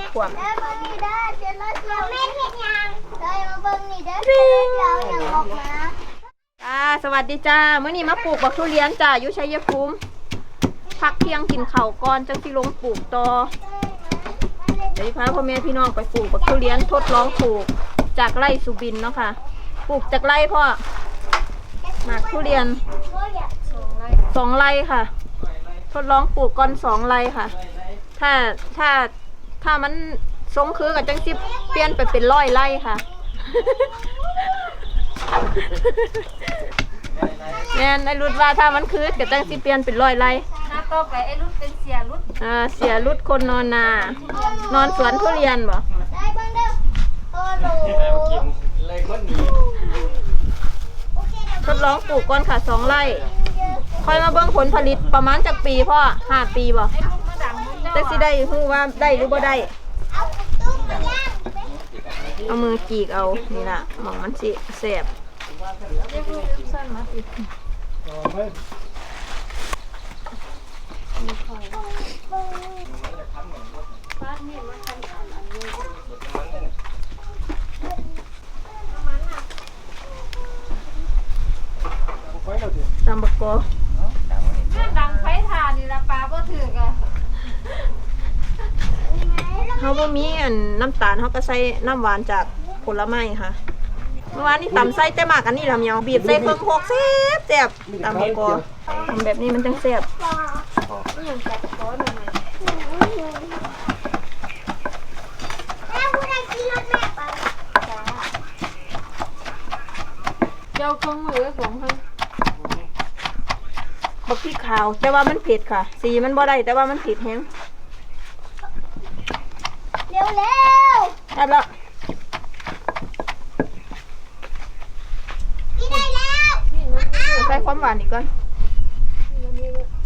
นะขวามเด้อเบิ่งนี่เด้อเดี๋ยวเราเสียวแม่เฮ็ดหยังเด้อมาเบิ่งนี่เด้อเดี๋ยวอย่างออกมาจ้าสวัสดีจ้าเมื่อนี้มาปลูกบักทุเรียนจ้าอยู่ชัยภูมิพักเที่ยงกินข้าวก่อนจังสิลงปลูกต่อเดี๋ยวพาพ่อแม่พี่น้องไปปลูกบักทุเรียนทดลองปลูกจากไร่สุบินเนาะค่ะปลูกจากไร่พ่อหมากทุเรียนสองไร่ค่ะ ทดลองปลูกก่อนสองไร่ค่ะ ถ้าถ้า ถ้ามันทรงคือกับจังสิเปลี่ยนไปเป็นร้อยไร่ค่ะแม่นไอ้รุดว่าถ้ามันคือกับจังสิเปลี่ยนเป็นร้อยไร่หน้าต่อไปไอ้รุ่นเป็นเสียรุ่นอ่าเสียรุดคนนอนนา นอนสวนทุเรียนบ่ได้เบิ่งเด้อโอ้โหเลยคนหนีโอเคเดี๋ยวทดลองปลูกก่อนค่ะสองไร่ ค่อยมาเบิ่งผลผลิตประมาณจากปีพ่อห้าปีบ่ แต่สิได้ฮู้ว่าได้หรือบ่ได้ เอามือกีกเอานี่ล่ะหมองมันสิแสบตำบักกอ แม่ดังไฟทานนี่ละปลาบ่ถือกอะ เฮา บ่มีอันน้ำตาลเฮาก็ใส่น้ำหวานจากผลไม้ค่ะ เมื่อวานนี้ตำใส่แต่หมากอันนี้ล่ะเมียวบีบใส่เครื่องโคกแซ่บแซ่บตามบักกอทำแบบนี้มันจังแซ่บแม่ผู้ใดกินรถแม่ไปเจ้าเครื่องมือของเพิ่นบักพริกขาวแต่ว่ามันเผ็ดค่ะ สีมันบ่ได้แต่ว่ามันเผ็ดแฮง เร็วเร็วแซ่บแล้วกินได้แล้วใส่ความหวานอีกก่อน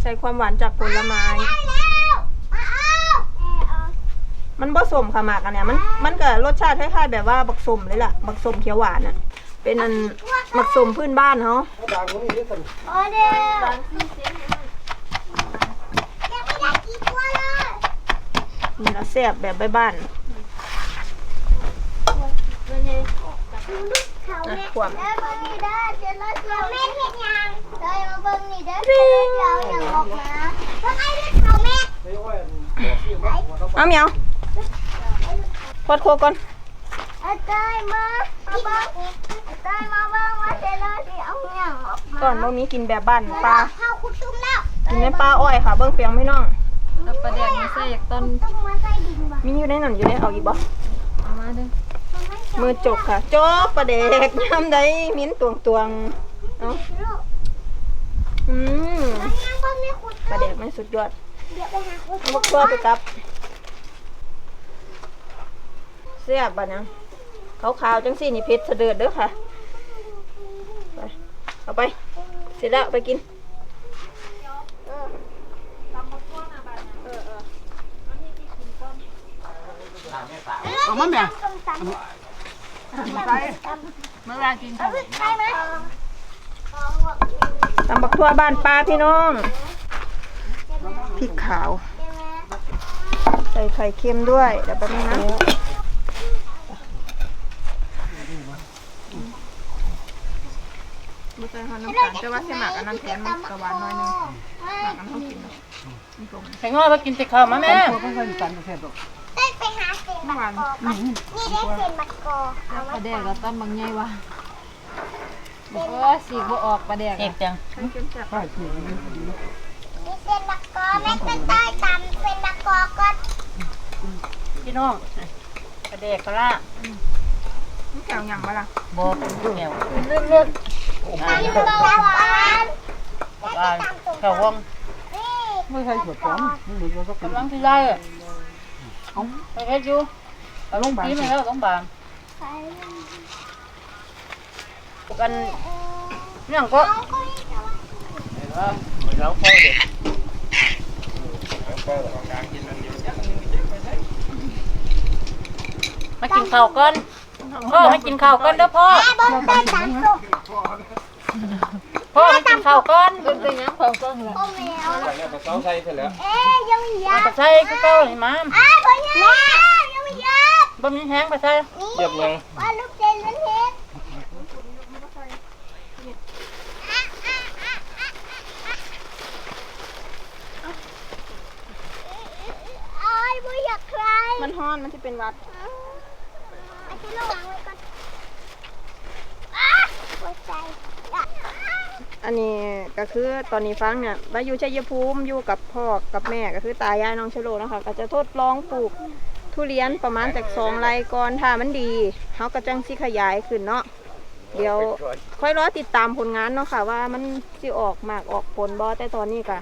ใส่ความหวานจากผลไม้ ได้แล้วมาเอาเออเอามันผสมค่ะหมากอันเนี้ยมันมันก็รสชาติคล้ายๆแบบว่าบักสมเลยล่ะ บักสมเขียวหวานอะ เป็นอันบักสมพื้นบ้านเขาเขาดังคนนี้สั่นโอ้เดี๋ยวยังไม่ได้กินตัวเลย นี่ละแซ่บแบบบ้านขาแม่เด้อเบิ่งนี่เด้อเดี๋ยวเราเสียวแม่เฮ็ดยังเด้อมาเบิ่งนี่เด้อเดี๋ยวอย่างออกมาเบิ่งไอ้เลืองเขาแม่เฮ้ยว่าบอกที่ว่าหัวเมียวพอดโคก่อนเอาเต้ยมามาเบิ่งเอาเต้ยมาเบิ่งว่าเดี๋ยวเราสิเอาหยังออกมาก่อนบ่มีกินแบบบ้านปลากินในปลาอ้อยค่ะ เบิ่งเปียงพี่น้อง แล้วปลาแดงมาใส่จากต้นตุ้มมาใส่ดินบ่มีอยู่ในนั้นอยู่ในเอาอีกบ่เอามาเด้อมือจกค่ะจกประเดกยามใดมิ้นตวงตวงๆเอ้าลูกอืมแล้วยังเบิ่งในคุประตุ้มเดกไม่สุดยอดเดี๋ยวไปหาคุเอาตุ้บัมกตัวไปกับเสียบบ่นะขาวๆจังสี่นี่เพชรเสด็จเด้อค่ะไปเอาไปเสร็จแล้วไปกิน เอามาแม่ส้มตำเมื่อวานกินข้าวใช่ไหมตำบักทั่วบ้านปลาพี่น้องพริกขาว ใส่ไข่เค็มด้วยเดี๋ยวแป๊บนึงนะไม่ใส่หอน้ำตาลแต่ว่าใส่หมากอันนั้นแถมกระวานน้อยหนึงหมากอันนั้นเขากินเนาะแข่ง้อมากินติข้าวมาแม่ ตัวเขาเคยมีการเกษตรหรอกเต้นไปหาเศษมะกอกก่อนนี่ได้เศษมะกอกเอาปมาลาแดงก็ต้นบางใหญ่ว่ะเออสีบ่ออกปลาแดงเอกจังใช่ที่นี่มีเศษมะกอกแม่เต้นได้ตำเศษมะกอกก่อนพี่น้องปลาแดงก็ล่ะแกวยังมาล่ะบ่แก้วเลื่อนตำตัวหวานๆปลาแก้ววงนี่ไม่ใช่หัวป้อมมันเหมือนว่าเขาเป็นกำลังที่ได้ อะไปเฮ็ดอยู่ไปโรงพยาบาลมาแล้วโรงพยาบาลไปกันเนี่ยก็เอาก็ให้เอาแล้วพ่อเด็กมากินข้าวก่อนพ่อมากินข้าวก่อนเด้อพ่อ แม่เบิ้งเต้นตามตัวพ่อมากินข้าวก่อนเป็นเป็นยังข้าวก่อนล่ะโอ้แมวเนี่ยไปเสาใส่เสร็จแล้วเอ๊ยยังมียาก็ใส่ก็เก่านี่มาอ้าวบ่ยังบะหมี่แห้งไปใส่นี่เรียบยังว่าลูกเจนมันเห็นอะอะอะอะอะโอ้ยไม่อยากใครมันฮ้อนมันจะเป็นหวัด อาทิตย์ระวังไว้ก่อนอะหัวใจอะ อันนี้ก็คือตอนนี้ฟังเนี่ยมาอยู่ชัยภูมิอยู่กับพ่อกับแม่ก็คือตายายน้องชโลนะคะก็จะทดลองปลูกทุเรียนประมาณจากสองไร่ก่อนถ้ามันดีเขาก็จังสิขยายขึ้นเนาะเดี๋ยวค่อยรอติดตามผลงานเนาะค่ะ ว่ามันสิออกมากออกผลบ่แต่ตอนนี้ก็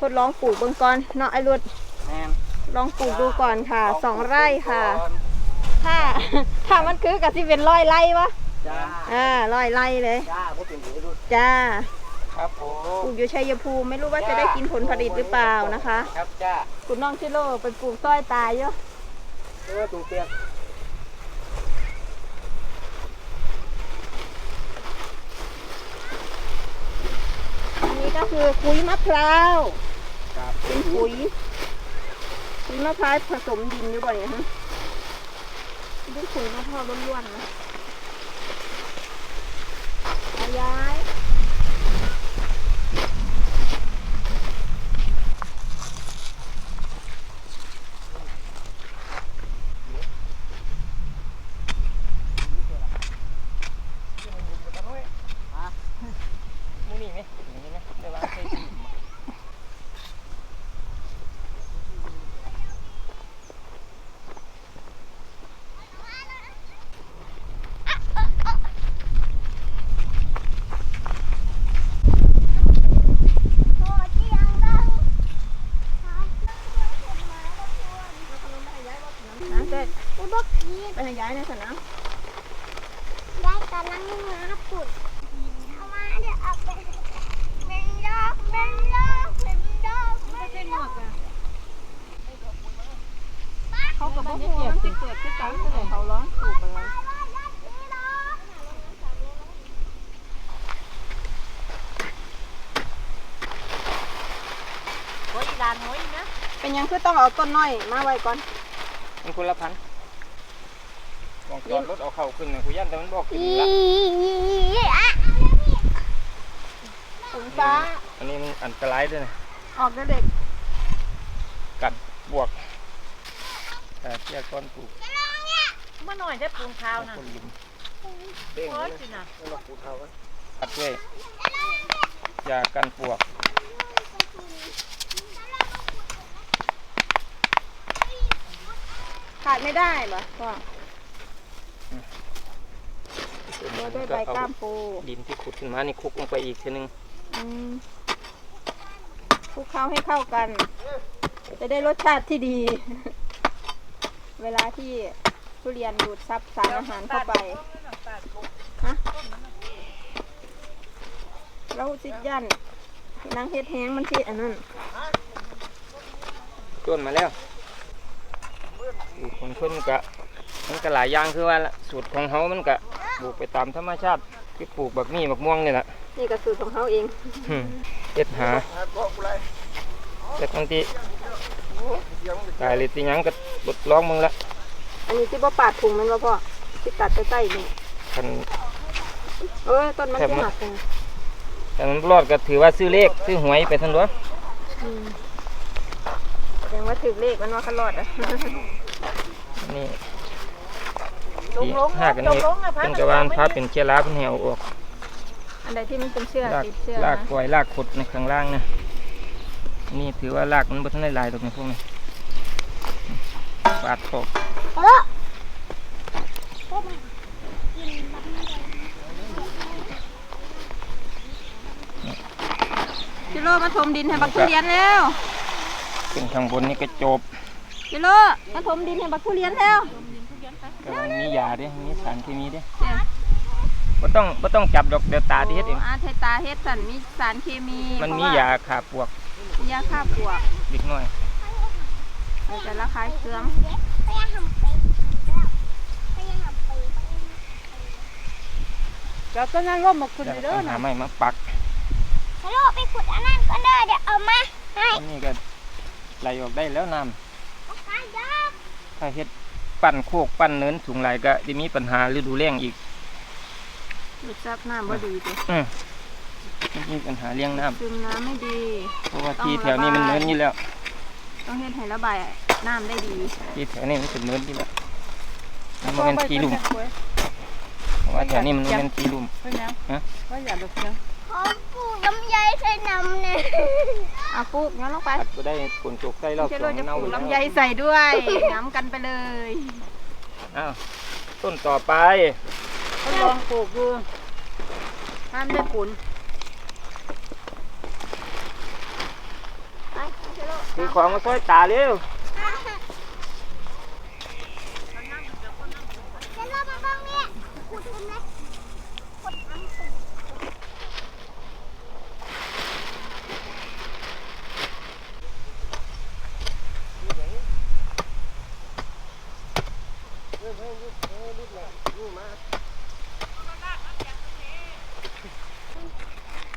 ทดลองปลูกเบื้องก่อนเนาะไอ้รุดแม่นลองปลูกดูก่อนค่ะสองไร่ค่ะ ถ้าถ้ามันคือกับที่เป็นร้อยไร่วะจ้าอ่าร้อยไร่เลย จ้า บ่เป็นหรือดูจ้าครับผปมลูกอยู่ชัยภูมิไม่รู้ว่าจะได้กินผลผลิตหรือเปล่านะคะ ครับจ้าคุณน้องชิโร่ไปปลูกต้อยตายเยอะเออตูเปียกอันนี้ก็คือปุ๋ยมะพร้าวครับเป็นปุ๋ยปุ๋ยมะพร้าวผสมดินหรือเปล่าเนี่ยฮะเป็นปุ๋ยมะพร้าวล้วนๆนะเอาย้าย ไหมนี่ไหมได้ว่าใส่ที่โอ้เจียงดังครับแล้วก็เห็นหมาแล้วพวงนะเจ๊ไม่บอกพีดไปให้ย้ายในสนามยายกำลังงับปุ่นเอามาเดี๋ ยวเอาไปเป็นดอกเป็นดอกเป็นดอกเป็นดอกเขากับพ่อหัวมันจะเกิดขึ้นกันเลยเขาร้องปลูกอะไรโอ้ยดานโอ้ยนะเป็นหยังคือต้องเอาต้นน้อยมาไว้ก่อนมันคนละพันลองจอดรถเอาเข้าขึ้นนะกูยันแต่มันบอกขึ้นอีละอะถุง ฟ้า อันนี้มันอันตรายด้วยนะออกเด็ก กัดบวกแต่เที่ยก้อนปลูกเมื่อหน่อยจะปรุงข้าวนะคนลุมเด้งโอ้เลยยสินะกัดด้วยยากันปวกขาดไม่ได้ปะพ่อโรยด้วยใบก้ามปู ดินที่ขุดขึ้นมานี่คลุกลงไปอีกทีนึงอืม คลุกเคล้าให้เข้ากัน จะได้รสชาติที่ดี เวลาที่ทุเรียนดูดซับสารอาหารเข้าไปฮะเราสิยันนางเฮ็ดแห้งมันที่อันนั้นต้นมาแล้วสูตรของเพิ่นกะมันก็หลายอย่างคือว่าละสูตรของเฮามันกะปลูกไปตามธรรมชาติคือปลูกบักมี่บักม่วงนี่แหละ นี่ก็สูตรของเขาเองหึเฮ็ดหาแต่บางทีกายเลยติหยังก็บดลองมึงละอันนี้ที่บ่ปาดถุงมันว่าพ่อที่ตัดใกล้ๆนี่คันเออต้นมันแถบจะมันหักกันแต่มันรอดก็ถือว่าซื้อเลขซื้อหวยไปทั้งตัวอืมแสดงว่าถือเลขมันว่าเขารอดอะนี่ลงที่ลงหากันลนี่งลงนะพัเป็นกระวานพาเป็นเชื้อราเป็นแหวออก อันใดที่มันเป็นเชือกลากติดเชือกลากนะปล่อยลากขุดในข้างล่างนะนี่ถือว่าลากมันบ่ทันได้หลายดอกในพวกนี้ปาดตกเออกิโลมาถมดินให้บักทุเรียนแล้วขึ้นข้างบนนี่ก็จบกิโลมาถมดินให้บักทุเรียนแล้ว แต่ว่ามียาเด้มีสารเคมีเด้เนี่ย บ่ต้องบ่ต้องจับดอกเดี๋ยวตาที่เฮ็ดเอง อาเทตาเฮ็ดสันมีสารเคมีมันเพระมีว่ยาขาปวกมียาฆ่าปลวกเล็กน้อย มันจะระคายเคืองไปยังหำไปไปยังหำไปเราต้นนั้นร่มมาขึ้นแล้วเด้อเอาหานะไม้มาปักฮัลโหลไปขุดอันนั้นก็ได้เดี๋ยวเอามาให้อันนี้ก็ไหลออกได้แล้วน้ำขายดอกถ้าเฮ็ดปั้นโคกปั้นเนินสูงหลายก็จะมีปัญหาฤดูแล้งอีก ดูซับน้ำบ่ดีจ้ะอืมมีปัญหาเลี้ยงน้ำซึมน้ำไม่ดีเพราะว่าที่แถวนี้มันเนินอยู่แล้ว ต้องเฮ็ดให้ระบายน้ำได้ดีที่แถวนี้มันเป็นเนินอยู่แล้วมันบ่แม่นที่ลุ่มเพราะว่าแถวนี้มันบ่แม่นที่ลุ่มเพื่อนแล้วฮะ ว่าอย่าดุเสียงขอปลูกลำไยใส่น้ำเนี่ยเอาปลูกย้อนลงไปตัดก็ได้ฝนตกใส่รอบเชสโลองจะเน่าปลูกแล้วลำไยใส่ด้วยย้ำกันไปเลย อ้าวต้นต่อไป เขาลองปลูกดูห้ามได้ผลไปเชโลคือของมาซอยตาเร็ว จะเริ่มมาบ้างเนี่ยขุดกันไหมขุดทำสิ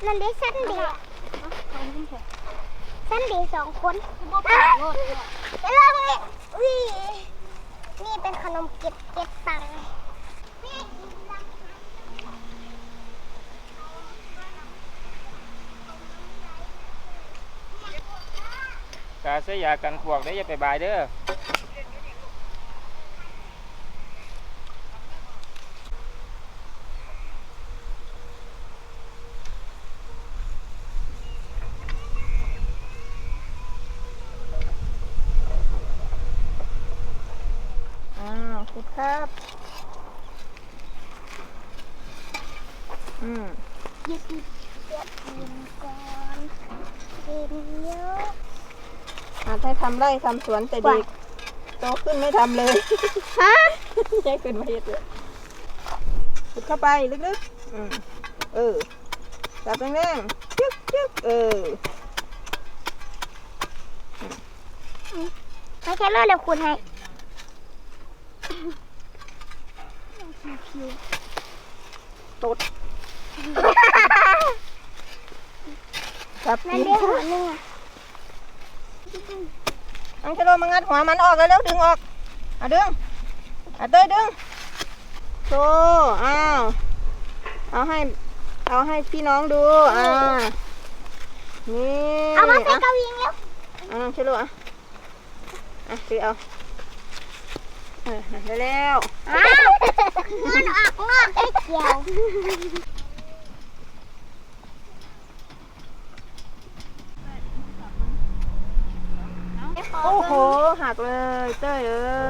นั่นได้สั้นเดีสั้นเดีสองคนแล้วเราเนี่อุ้ยนี่เป็นขนมเก็บเก็บตังค์นี่กินตังกาใส่ยากันพวกได้อย่าไปบายเด้อาวขุด ครับ อืมหยิบหยิบเก็บเงินก่อนเก็บเยอะอาจให้ทำไร่ทำสวนแต่เด็กโตขึ้นไม่ทำเลย ฮะใช่เป็นประเทศเลยขุดเข้าไปลึกๆอืมเออจับแรงๆจึ๊กจึ๊กเออไม่ใช่เรื่องเดี๋ยวคุณให้ ตดจับนั่นกินได้หัวหนึ่งอะอังเชโลมางัดหัวมันออกแล้วเร็วๆดึงออกอะดึงอะเต้ยดึงโชว์อ้าวเอาให้ เอาให้พี่น้องดูอ่านี่เอามาใส่อะเกายิงแล้วเอาน้องเชโลอะอะถือเอา เออได้แล้วอ้าวเงินออกนอกไอ้เกี่ยวโอ้โหหักเลยเต้ยเอ้ย